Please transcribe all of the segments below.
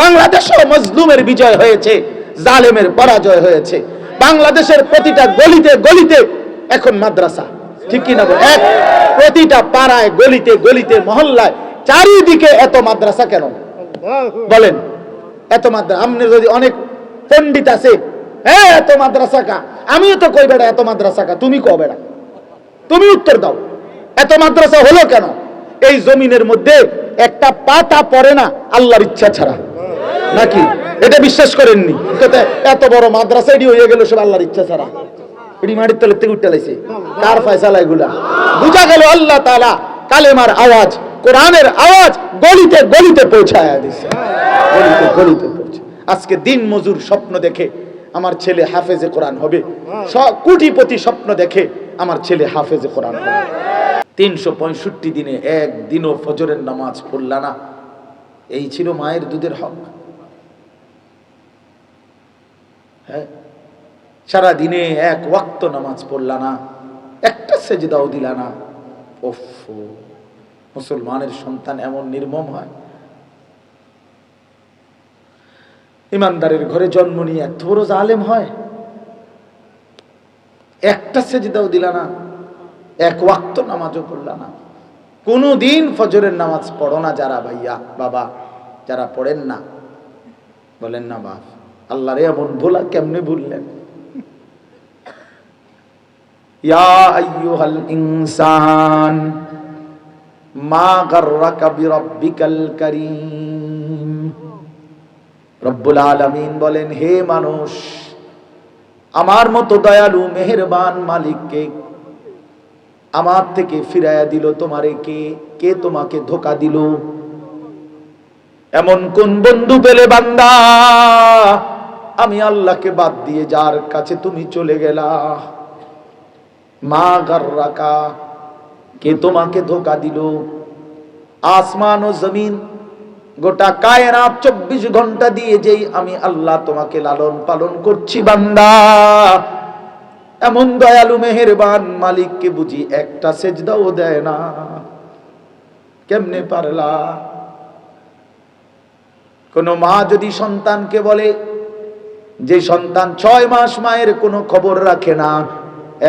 বাংলাদেশও মজলুমের বিজয় হয়েছে, জালেমের পরাজয় হয়েছে। বাংলাদেশের প্রতিটা গলিতে গলিতে এখন মাদ্রাসা। ঠিক কি না? এক প্রতিটা পাড়ায় গলিতে গলিতে মহল্লায়, চারিদিকে এত মাদ্রাসা কেন? বলেন, এত মাদ্রাসা আপনি যদি অনেক পণ্ডিত আছে হ্যাঁ এত মাদ্রাসা কা? আমিও তো কই বেড়া, এত মাদ্রাসা কা? তুমি কো বেড়া। তুমি উত্তর দাও। এত মাদ্রাসা হলো কেন? এই জমিনের মধ্যে একটা পাতা পড়ে না, আল্লাহর ইচ্ছা ছাড়া। নাকি? এটা বিশ্বাস করেননি। এত বড় মাদ্রাসা এটি হয়ে গেল সব আল্লাহর ইচ্ছা ছাড়া। এটি মাটির তলের থেকে উঠতে লাইছে। কার ফয়সালা এগুলা? বুঝা গেল আল্লাহ তাআলা কালেমার আওয়াজ, কোরআনের আওয়াজ গলিতে গলিতে পৌঁছায় দিছে। গলিতে গলিতে পৌঁছে আজকে দিন মজুর স্বপ্ন দেখে আমার ছেলে হাফেজে কোরআন হবে। কোটিপতি স্বপ্ন দেখে আমার ছেলে হাফেজে কোরআন হবে। তিনশো পঁয়ষট্টি দিনে একদিনও ফজরের নামাজ পড়লা না। এই ছিল মায়ের দুধের হক হ্যাঁ সারা দিনে এক ওয়াক্ত নামাজ পড়লা না, একটা সেজদাও দিলা না। মুসলমানের সন্তান এমন নির্মম হয়। ইমানদারের ঘরে জন্ম নিয়ে এত বড় জালেম হয়। একটা সেজদাও দিলা না, এক ওয়াক্ত নামাজও পড়লা না। কোনো দিন ফজরের নামাজ পড়ো না যারা ভাইয়া, বাবা, যারা পড়েন না। বলেন না, বাপ। আল্লাহ রে এমন ভোলা কেমনে ভুললেন? ইনসান, মা বলেন, হে মানুষ, আমার মতো দয়ালু, মেহেরবান মালিককে আমার থেকে ফিরাইয়া দিল তোমারে কে? কে তোমাকে ধোকা দিল? এমন কোন বন্ধু পেলে বান্দা? আমি আল্লাহকে বাদ দিয়ে যার কাছে তুমি চলে গেলা। মা গার্রাকা, কে তোমাকে ধোকা দিল? আসমান ও জমিন, গোটা কায়নাত চব্বিশ ঘণ্টা দিয়ে যেই আমি আল্লাহ তোমাকে লালন পালন করছি, বান্দা। এমন দয়ালু, মেহেরবান মালিককে বুঝি একটা সেজদাও দেয় না। কেমনে পারলা? কোন মা যদি সন্তানকে বলে যে সন্তান ছয় মাস মায়ের কোনো খবর রাখে না,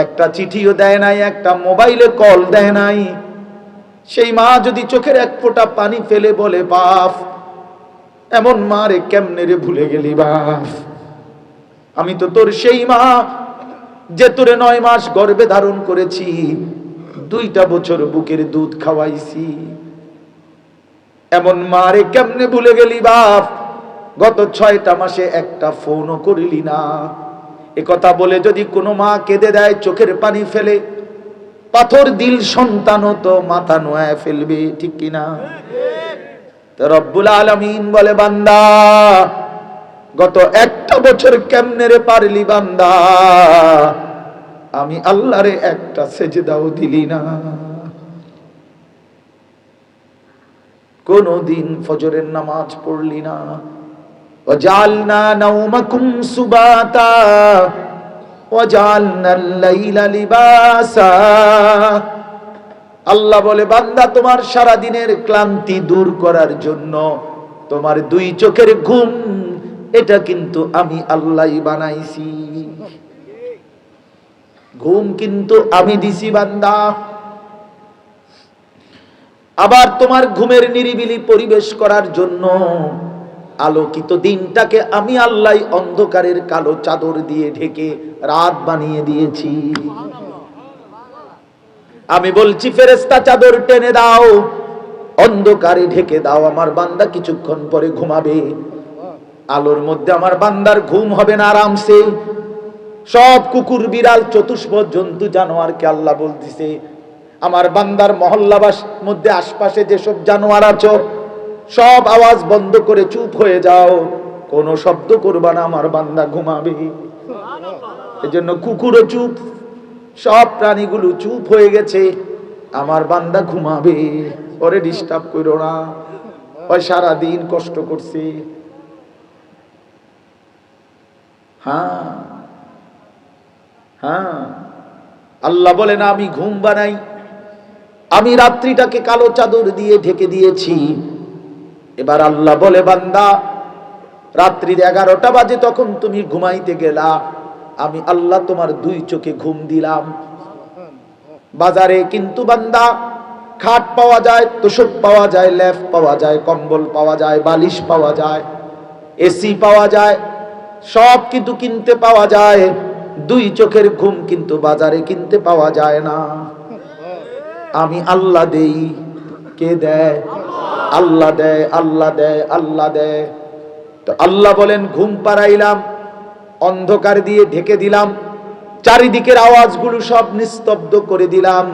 একটা চিঠিও দেয় নাই, একটা মোবাইলে কল দেয় নাই। সেই মা যদি চোখের এক ফোঁটা পানি ফেলে বলে, বাপ, এমন মা রে কেমনে রে ভুলে গেলি বাপ? আমি তো তোর সেই মা যে তোরে নয় মাস গর্ভে ধারণ করেছি, দুইটা বছর বুকের দুধ খাওয়াইছি। এমন মারে কেমনে ভুলে গেলি বাপ? গত ছয়টা মাসে একটা ফোনও করিলি না। এ কথা বলে যদি কোনো মা কেঁদে দেয়, চোখের পানি ফেলে, পাথর, দিল, সন্তানও তো মাথা নোয়ায় ফেলবে, ঠিক কিনা রব্বুল আলমিন বলে, বান্দা, গত একটা বছর কেমনে রে পারলি বান্দা? আমি আল্লাহরে একটা সেজদাও দিলি না। কোনদিন ফজরের নামাজ পড়লি না। وجعلنا نومكم سباتا وجعلنا الليل لباسا আল্লাহ বলে বান্দা তোমার সারা দিনের ক্লান্তি দূর করার জন্য তোমার দুই চোখের ঘুম এটা কিন্তু আমি আল্লাহই বানাইছি ঘুম কিন্তু আমি দিছি বান্দা আবার তোমার ঘুমের নিরিবিলি পরিবেশ করার জন্য আলোকিত দিনটাকে আমি আল্লাহ অন্ধকারের কালো চাদর দিয়ে ঢেকে রাত বানিয়ে দিয়েছি। আমি বলছি ফেরেস্তা চাদর টেনে দাও, অন্ধকারে ঢেকে দাও, আমার বান্দা কিছুক্ষণ পরে ঘুমাবে। আলোর মধ্যে আমার বান্দার ঘুম হবে না আরামসে। সব কুকুর, বিড়াল চতুষ্প জন্তু, জানোয়ারকে আল্লাহ বলতেছে, আমার বান্দার মহল্লাবাস মধ্যে আশপাশে যেসব জানোয়ার আছো সব আওয়াজ বন্ধ করে চুপ হয়ে যাও। কোনো শব্দ করবা না আমার বান্দা ঘুমাবে। এজন্য কুকুরও চুপ সব প্রাণীগুলো চুপ হয়ে গেছে আমার বান্দা ঘুমাবে। ওরে ডিস্টার্ব করো না। ওই সারা দিন কষ্ট করছে। হ্যাঁ হ্যাঁ। আল্লাহ বলে না আমি ঘুম বানাই। আমি রাত্রিটাকে কালো চাদর দিয়ে ঢেকে দিয়েছি। এবার আল্লাহ বলে, বান্দা, রাত্রির এগারোটা বাজে তখন তুমি ঘুমাইতে গেলা। আমি আল্লাহ তোমার দুই চোখে ঘুম দিলাম। বাজারে কিন্তু বান্দা, খাট পাওয়া যায়, তোষক পাওয়া যায় ল্যাফ পাওয়া যায়, কম্বল পাওয়া যায়, বালিশ পাওয়া যায়, এসি পাওয়া যায়, সব কিন্তু কিনতে পাওয়া যায়। দুই চোখের ঘুম কিন্তু বাজারে কিনতে পাওয়া যায় না। আমি আল্লাহ দেই, কে দেয়? আল্লাহ দেয় আল্লাহ দেয় আল্লাহ দেয় তো আল্লাহ বলেন, ঘুম পাড়াইলাম, অন্ধকার দিয়ে ঢেকে দিলাম, চারিদিকের আওয়াজগুলো সব নিস্তব্ধ করে দিলাম।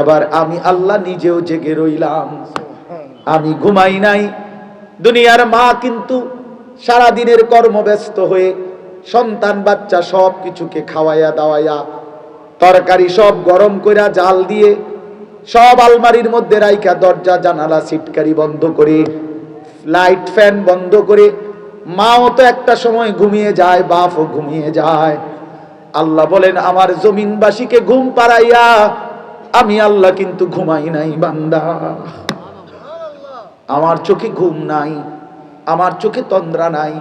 এবার আমি আল্লাহ নিজেও জেগে রইলাম। আমি ঘুমাই নাই। দুনিয়ার মা কিন্তু সারা দিনের কর্মব্যস্ত হয়ে সন্তান, বাচ্চা সব কিছুকে খাওয়াইয়া দাওয়াইয়া, তরকারি সব গরম কইরা জাল দিয়ে সব আলমারির মধ্যে রাইখা, দরজা, জানালা সিটকারি বন্ধ করে, লাইট, ফ্যান বন্ধ করে। মাও তো একটা সময় ঘুমিয়ে যায়, বাপও ঘুমিয়ে যায়। আল্লাহ বলেন, আমার জমিনবাসীকে ঘুম পাড়াইয়া আমি আল্লাহ কিন্তু ঘুমাই নাই, বান্দা। আমার চোখে ঘুম নাই, আমার চোখে তন্দ্রা নাই।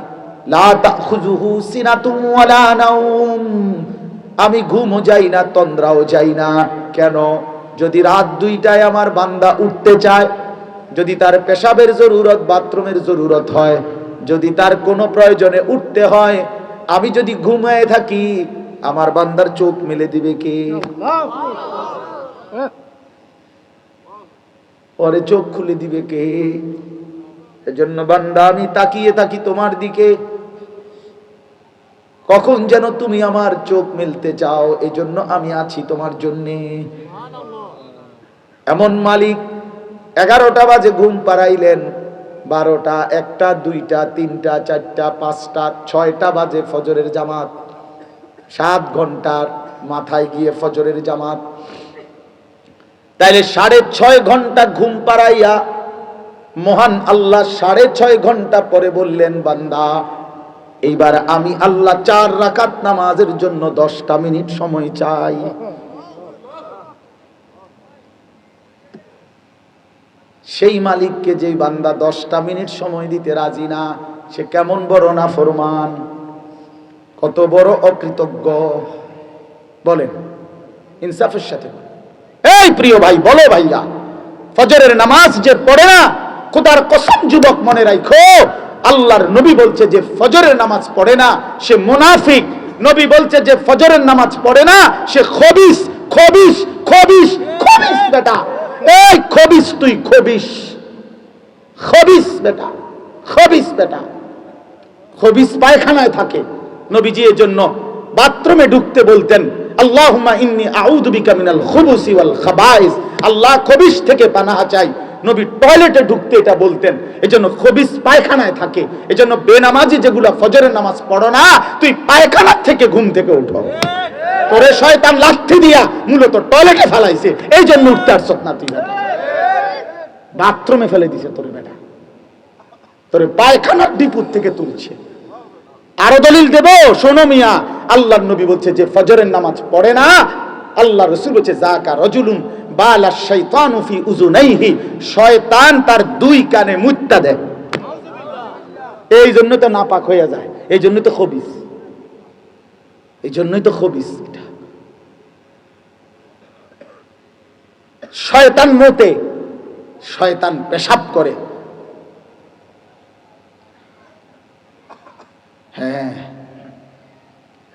আমি ঘুমও যাই না, তন্দ্রাও যাই না। কেন? যদি রাত দুইটায় আমার বান্দা উঠতে চায়, যদি তার পেশাবের জরুরত, বাথরুমের জরুরত হয়, যদি তার কোনো প্রয়োজনে উঠতে হয়, আমি যদি ঘুমায় থাকি, আমার বান্দার চোখ মেলে দিবে কে? পরে চোখ খুলে দিবে কে? এজন্য বান্দা, আমি তাকিয়ে থাকি তোমার দিকে। কখন যেন তুমি আমার চোখ মেলতে চাও, এজন্য আমি আছি তোমার জন্যে। এমন মালিক, এগারোটা বাজে ঘুম পাড়াইলেন, বারোটা, একটা, দুইটা, তিনটা, চারটা, পাঁচটা, ছয়টা বাজে ফজরের জামাত। সাত ঘণ্টার মাথায় গিয়ে ফজরের জামাত। তাইলে সাড়ে ছয় ঘণ্টা ঘুম পাড়াইয়া মহান আল্লাহ সাড়ে ছয় ঘণ্টা পরে বললেন, বান্দা, এইবার আমি আল্লাহ চার রাকাত নামাজের জন্য দশটা মিনিট সময় চাই। সেই মালিককে যেই বান্দা দশটা মিনিট সময় দিতে রাজি না, সে কেমন বড় না ফরমান কত বড় অকৃতজ্ঞ। বলেন, ইনসাফের সাথে এই প্রিয় ভাই, বলো ভাইয়া ফজরের নামাজ যে পড়ে না, খোদার কসম যুবক মনে রাখো, আল্লাহর নবী বলছে যে ফজরের নামাজ পড়ে না, সে মুনাফিক। নবী বলছে যে ফজরের নামাজ পড়ে না, সে খবিস খবিস খবিস খবিস, বেটা। এই খবিস তুই, খবিস। খবিস বেটা খবিস বেটা। খবিস পায়খানায় থাকে। নবীজি এর জন্য বাথরুমে ঢুকতে বলতেন, আল্লাহুম্মা ইন্নী আউযু বিকা মিনাল খুবুসি ওয়াল খাবাইস। আল্লাহ খবিস থেকে পানাহ চাই। নবী টয়লেটে ঢুকতে এটা বলতেন। এজন্য খবিস পায়খানায় থাকে। এজন্য বেনামাজি যেগুলো ফজরের নামাজ পড়ো না, তুই পায়খানার থেকে ঘুম থেকে উঠো। তোরে শয়তান লাঠি দিয়া মূলত টয়লেটে ফেলাইছে। এই জন্য উঠতে পারছত না তুই বাথরুমে ফেলে দিছে তোর বেটা। তোরে পায়খানার ডিপুর থেকে তুলছে। আরও দলিল দেব? শোনো মিয়া, আল্লাহর নবী বলছে, যে ফজরের নামাজ পড়ে না, আল্লাহ রসুল বলছে জাকা রজুলুন বালা শাইতানু ফি উযুনাইহি, শয়তান তার দুই কানে মুত্তা দেয়। এই জন্য তো নাপাক হয়ে যায়, এই জন্য তো খবিস। এই জন্যই তো খবিস এটা। শয়তান মতে শয়তান পেশাব করে। হ্যাঁ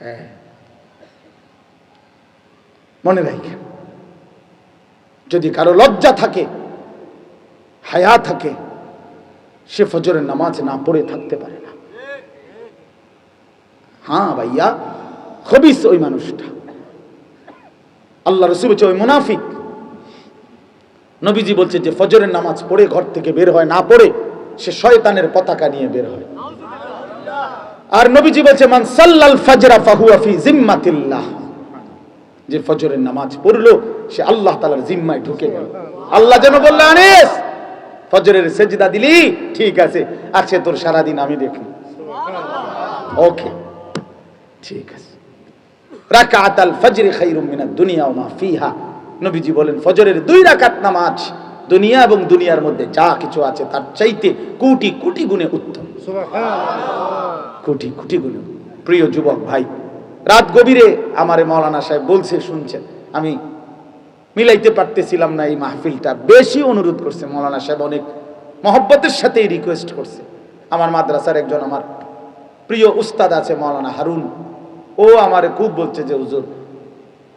হ্যাঁ। মনে রাখেন যদি কারও লজ্জা থাকে, হায়া থাকে, সে ফজরের নামাজ না পড়ে থাকতে পারে না। হ্যাঁ ভাইয়া খবিস ওই মানুষটা। আল্লাহ রসুল ওই মুনাফিক নবীজি বলছে যে ফজরের নামাজ পড়ে ঘর থেকে বের হয়, না পড়ে, সে শয়তানের পতাকা নিয়ে বের হয়। আর নবীজি বলছে, মান সাল্লাল ফাজরা জিম্মাতিল্লাহ। যে ফজরের নামাজ পড়ল, সে আল্লাহ তালার জিম্মায় ঢুকে গেল। আল্লাহ যেন বললে, আনিস, ফজরের সেজদা দিলি? ঠিক আছে। আছে তোর সারাদিন আমি দেখি। ওকে, ঠিক আছে। রাকাত আল ফজর খাইরুম মিনাদ দুনিয়া ওয়া মা ফিহা। নবীজি বলেন ফজরের দুই রাকাত নামাজ দুনিয়া এবং দুনিয়ার মধ্যে যা কিছু আছে তার চাইতে কোটি কোটি গুণে উত্তম। কোটি কোটি গুণে। প্রিয় যুবক ভাই রাত গভীরে আমারে মৌলানা সাহেব বলছে শুনছেন আমি মিলাইতে পারতেছিলাম না এই মাহফিলটা। বেশি অনুরোধ করছে মৌলানা সাহেব অনেক মহব্বতের সাথেই রিকোয়েস্ট করছে। আমার মাদ্রাসার একজন আমার প্রিয় উস্তাদ আছে মৌলানা হারুন ও আমারে খুব বলছে যে হুজুর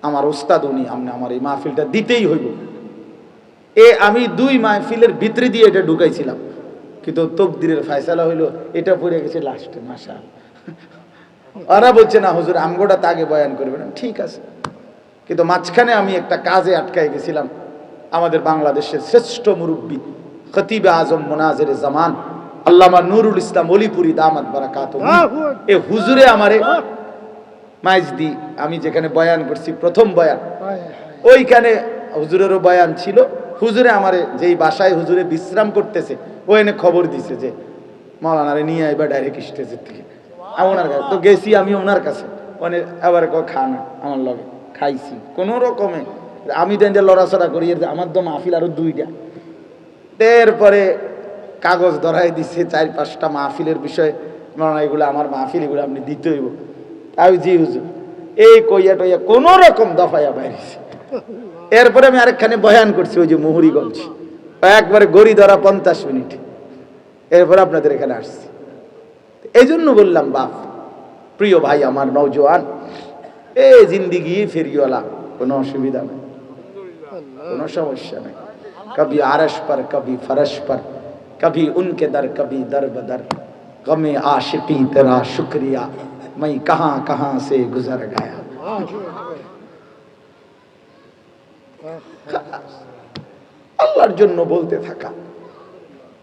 আমার উস্তাদ উনি আপনি আমার এই মাহফিলটা দিতেই হইব। এ আমি দুই মাহফিলের ভিতরে দিয়ে এটা ঢুকাইছিলাম। কিন্তু তকদিরের ফায়সালা হইল এটা পড়ে গেছে লাস্টে মাসা ওরা বলছে না হুজুর আমগোটা তাকে বয়ান করবে না। ঠিক আছে। কিন্তু মাঝখানে আমি একটা কাজে আটকাই গেছিলাম আমাদের বাংলাদেশের শ্রেষ্ঠ মুরব্বী খতিবে আজম মোনাজের জামান আল্লামা নুরুল ইসলাম অলিপুরি দামাত বারাকাত এ হুজুরে আমারে মাইজ দি আমি যেখানে বয়ান করছি প্রথম বয়ান। ওইখানে হুজুরেরও বয়ান ছিল। হুজুরে আমারে যেই বাসায় হুজুরে বিশ্রাম করতেছে ও এনে খবর দিছে যে মৌলানারে নিয়ে আইবা ডাইরেক্ট স্টেজের থেকে আমি ওনার কাছে তো গেছি আমি ওনার কাছে। মানে এবার ক খানা আমার লগে খাইছি। কোনো রকমে। আমি দেন যে লড়াচড়া করি আমার তো মাহফিল আরও দুইটা। এরপরে কাগজ ধরাই দিছে চার পাঁচটা মাহফিলের বিষয়ে। মনে এগুলো আমার মাহফিল এগুলো আপনি দিতে হইব। তাও জি, হুজুর। এই কইয়া টইয়া কোনো রকম দফায়া বাইরেছে এরপরে আমি আরেকখানে বয়ান করছি, ওই যে মুহুরিগঞ্জ একবারে গড়ি ধরা পঞ্চাশ মিনিট। এরপরে আপনাদের এখানে আসছি। এই জন্য বললাম, বাপ, প্রিয় ভাই আমার নৌজোয়ান এ জিন্দিগি ফেরিওয়ালা, কোনো অসুবিধা নেই। কোনো সমস্যা নেই। কবি আরস পর, কবি ফরস পর, কবি উনকে দর, কবি দর। বদর গমে আশিকি, তেরা শুক্রিয়া। मैं कहाँ कहाँ से गुजर गया আল্লাহর জন্য বলতে থাকা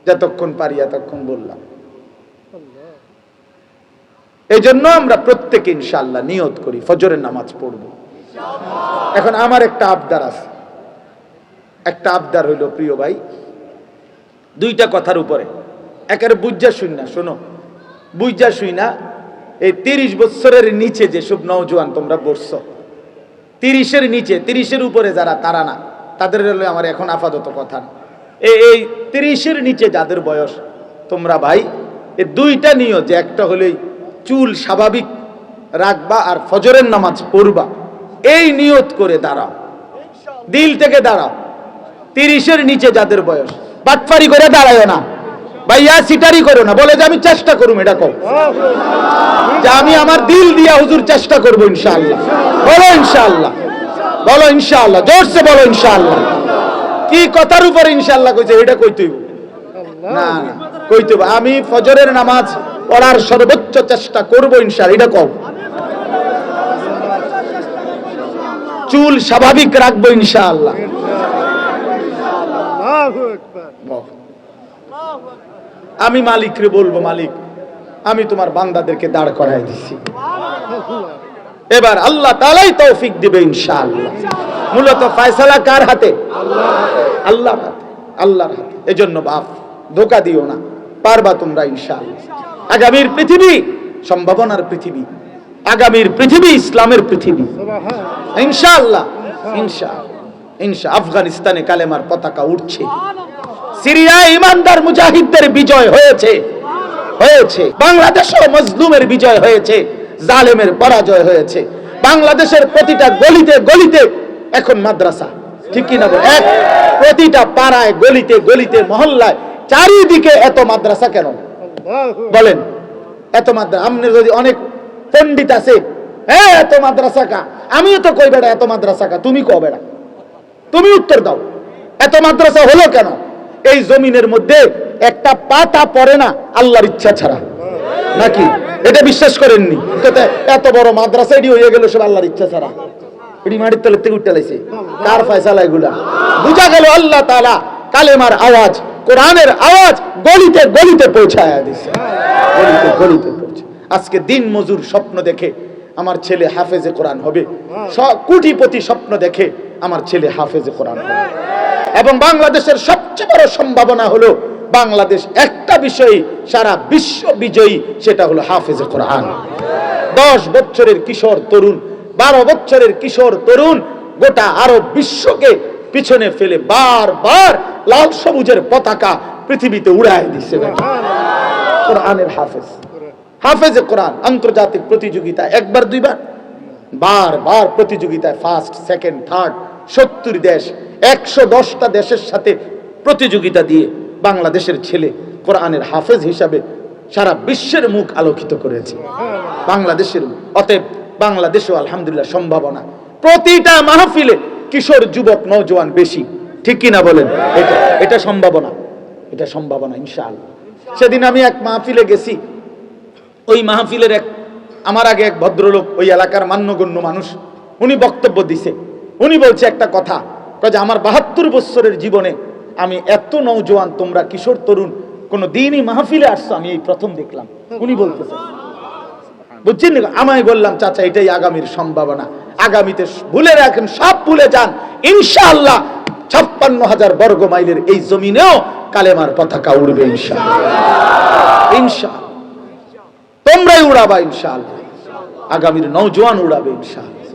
যতক্ষণ পারি এতক্ষণ বললাম এই জন্য আমরা প্রত্যেকে ইনশাল্লাহ নিয়ত করি ফজরের নামাজ পড়ব এখন আমার একটা আবদার আছে একটা আবদার হইল প্রিয় ভাই দুইটা কথার উপরে একের বুঝা শুই না শোনো বুঝা শুই না এই তিরিশ বছরের নিচে যেসব নওজোয়ান তোমরা বসছ তিরিশের নিচে, তিরিশের উপরে যারা, তারা না। তাদের আমার এখন আপাতত কথা। এই এই তিরিশের নিচে যাদের বয়স, তোমরা ভাই, এ দুইটা নিয়ত, যে একটা হলেই চুল স্বাভাবিক রাখবা আর ফজরের নামাজ পড়বা। এই নিয়ত করে দাঁড়াও। দিল থেকে দাঁড়াও। তিরিশের নিচে যাদের বয়স, বাটফারি করে দাঁড়ায় না। ভাইয়া সিটারি করো না। বলে যে আমি চেষ্টা করুম এটা কম যে আমি আমার দিল দিয়া হুজুর চেষ্টা করব ইনশাআল্লাহ। বলো ইনশাআল্লাহ। বলো ইনশাআল্লাহ। জোরসে বলো ইনশাআল্লাহ। কি কথার উপর ইনশাআল্লাহ কইছে এটা কইতেই না না কইতে হবে। আমি ফজরের নামাজ পড়ার সর্বোচ্চ চেষ্টা করব ইনশাআল্লাহ। এটা কও। চুল স্বাভাবিক রাখব ইনশাআল্লাহ। বল। আমি মালিকরে বলব, মালিক, আমি তোমার বান্দাদেরকে দাঁড় করাই দিছি। এবার আল্লাহ তালাই তৌফিক দিবে ইনশাআল্লাহ। মূলত ফয়সালা কার হাতে? আল্লাহর হাতে আল্লাহর হাতে। এজন্য বাপ, ধোকা দিও না, পারবা তোমরা ইনশাআল্লাহ। আগামীর পৃথিবী, সম্ভাবনার পৃথিবী, আগামীর পৃথিবী, ইসলামের পৃথিবী। ইনশাআল্লাহ ইনশাআল্লাহ, ইনশা আফগানিস্তানে কালেমার পতাকা উঠছে। সিরিয়ায় ইমানদার মুজাহিদদের বিজয় হয়েছে। হয়েছে। বাংলাদেশও মজলুমের বিজয় হয়েছে। জালেমের পরাজয় হয়েছে। বাংলাদেশের প্রতিটা গলিতে গলিতে এখন মাদ্রাসা। ঠিক কি না বল? এক প্রতিটা পাড়ায় গলিতে গলিতে, মহল্লায়, চারিদিকে এত মাদ্রাসা কেন? বলেন, এত মাদ্রাসা আপনি যদি অনেক পণ্ডিত আছে হ্যাঁ এত মাদ্রাসা কা? আমিও তো কই বেড়া, এত মাদ্রাসা কা? তুমি কো বেড়া। তুমি উত্তর দাও। এত মাদ্রাসা হলো কেন? এই জমিনের মধ্যে একটা পাতা পড়ে না, আল্লাহর ইচ্ছা ছাড়া। নাকি? এটা বিশ্বাস করেননি? এত বড় মাদ্রাসা এটি হয়ে গেল, সব আল্লাহর ইচ্ছা ছাড়া। এটি মাটির তলের থেকে উঠতে লাইছে। কার ফয়সালা এগুলা। বুঝা গেল আল্লাহ তাআলা কালেমার আওয়াজ, কোরআনের আওয়াজ গলিতে গলিতে পৌঁছায় দিছে। গলিতে গলিতে আজকে দিন মজুর স্বপ্ন দেখে আমার ছেলে হাফেজে কোরআন হবে। কোটিপতি স্বপ্ন দেখে আমার ছেলে হাফেজে কোরআন এবং বাংলাদেশের সবচেয়ে বড় সম্ভাবনা হলো, বাংলাদেশ একটা বিষয়, সারা বিশ্ব বিজয়ী, সেটা হলো হাফেজে কোরআন। দশ বছরের কিশোর তরুণ, বারো বছরের কিশোর তরুণ, গোটা আরব বিশ্বকে পিছনে ফেলে বারবার লাল সবুজের পতাকা পৃথিবীতে উড়ায় দিচ্ছে কোরআনের হাফেজ। হাফেজে কোরআন, আন্তর্জাতিক প্রতিযোগিতা, একবার, দুইবার, বারবার প্রতিযোগিতায় ফার্স্ট সেকেন্ড থার্ড সত্তর দেশ, একশো দশটা দেশের সাথে প্রতিযোগিতা দিয়ে বাংলাদেশের ছেলে কোরআনের হাফেজ হিসাবে সারা বিশ্বের মুখ আলোকিত করেছে। বাংলাদেশের, অতএব বাংলাদেশেও আলহামদুলিল্লাহ সম্ভাবনা। প্রতিটা মাহফিলে কিশোর যুবক নওজোয়ান বেশি। ঠিক কিনা বলেন? এটা এটা সম্ভাবনা। এটা সম্ভাবনা, ইনশাআল্লাহ। সেদিন আমি এক মাহফিলে গেছি। ওই মাহফিলের এক, আমার আগে এক ভদ্রলোক ওই এলাকার মান্যগণ্য মানুষ, উনি বক্তব্য দিছে। উনি বলছে একটা কথা যে আমার বাহাত্তর বৎসরের জীবনে আমি এত নৌজওয়ান তোমরা কিশোর, তরুণ কোন দিনই মাহফিলে আসছো, আমি এই প্রথম দেখলাম। উনি বলতেছে। বুঝছেন না? আমায় বললাম, চাচা, এটাই আগামীর সম্ভাবনা। আগামীতে ভুলে রাখেন, সব ভুলে যান। ইনশাআল্লাহ ছাপ্পান্ন হাজার বর্গ মাইলের এই জমিনেও কালেমার পতাকা উড়বে ইনশাআল্লাহ। ইনশাআল্লাহ। তোমরাই উড়াবা ইনশাআল্লাহ। আগামীর নৌজওয়ান উড়াবে ইনশাআল্লাহ।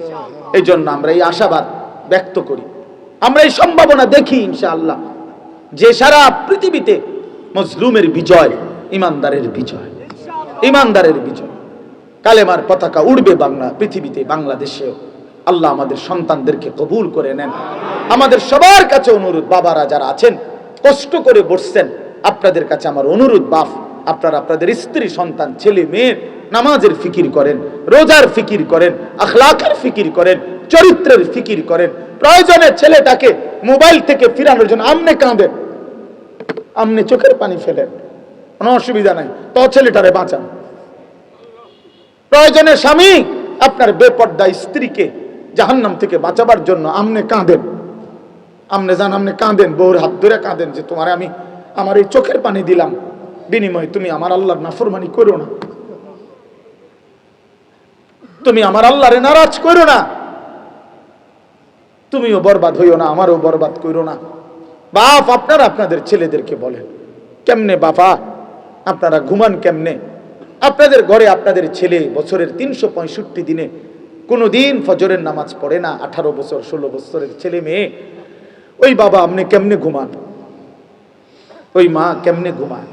এই জন্য আমরা এই আশাবাদ ব্যক্ত করি। আমরা এই সম্ভাবনা দেখি, ইনশাআল্লাহ, যে সারা পৃথিবীতে মজলুমের বিজয়, ইমানদারের বিজয় ইমানদারের বিজয়। কালেমার পতাকা উড়বে বাংলা, পৃথিবীতে, বাংলাদেশেও। আল্লাহ আমাদের সন্তানদেরকে কবুল করে নেন। আমাদের সবার কাছে অনুরোধ, বাবারা যারা আছেন, কষ্ট করে বসছেন, আপনাদের কাছে আমার অনুরোধ বাপ আপনারা, আপনাদের স্ত্রী, সন্তান, ছেলে মেয়ের নামাজের ফিকির করেন, রোজার ফিকির করেন, আখলাকের ফিকির করেন, চরিত্রের ফিকির করেন। প্রয়োজনে ছেলেটাকে মোবাইল থেকে ফিরানোর জন্য আমনে কাঁদেন আমনে চোখের পানি ফেলেন কোনো অসুবিধা নাই তো ছেলেটারে বাঁচান। প্রয়োজনে স্বামী আপনার বেপর্দা স্ত্রীকে জাহান্নাম থেকে বাঁচাবার জন্য আমনে কাঁদেন। আমনে যান, আমনে কাঁদেন, বউর হাত ধরে কাঁদেন যে তোমার আমি আমার এই চোখের পানি দিলাম। বিনিময়ে তুমি আমার আল্লাহর নাফরমানি করো না। তুমি আমার আল্লাহরে নারাজ করো না। তুমিও বরবাদ হইও না, আমারও বরবাদ করো না। বাপ, আপনারা আপনাদের ছেলেদেরকে বলেন, কেমনে বাবা? আপনারা ঘুমান কেমনে? আপনাদের ঘরে আপনাদের ছেলে বছরের তিনশো পঁয়ষট্টি দিনে কোনো দিন ফজরের নামাজ পড়ে না, আঠারো বছর, ষোলো বছরের ছেলে মেয়ে। ওই বাবা, আপনি কেমনে ঘুমান? ওই মা কেমনে ঘুমান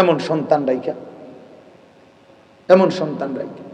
এমন সন্তান রাইখা, এমন সন্তান রাইখা।